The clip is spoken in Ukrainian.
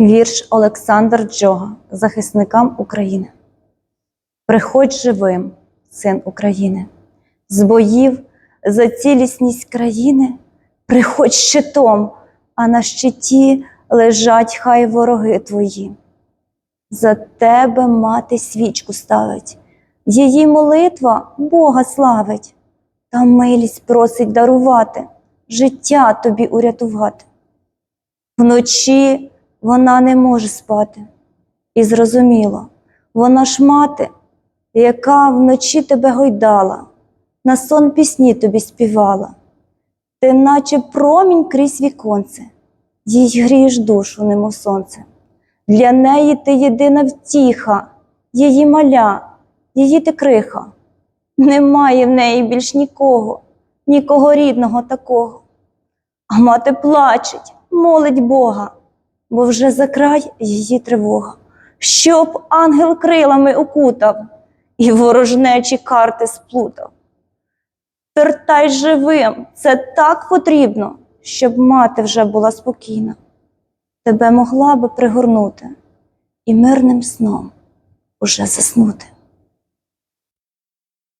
Вірш Олександр Джога захисникам України. Приходь живим, син України, з боїв за цілісність країни, приходь щитом, а на щиті лежать хай вороги твої. За тебе мати свічку ставить, її молитва Бога славить, та милість просить дарувати, життя тобі урятувати. Вночі вона не може спати. І зрозуміло, вона ж мати, яка вночі тебе гойдала, на сон пісні тобі співала. Ти наче промінь крізь віконце, їй грієш душу, немов сонце. Для неї ти єдина втіха, її маля, її ти криха. Немає в неї більш нікого, нікого рідного такого. А мати плачеть, молить Бога, бо вже за край її тривога, щоб ангел крилами укутав і ворожнечі карти сплутав. Вертай живим, це так потрібно, щоб мати вже була спокійна. Тебе могла би пригорнути і мирним сном уже заснути.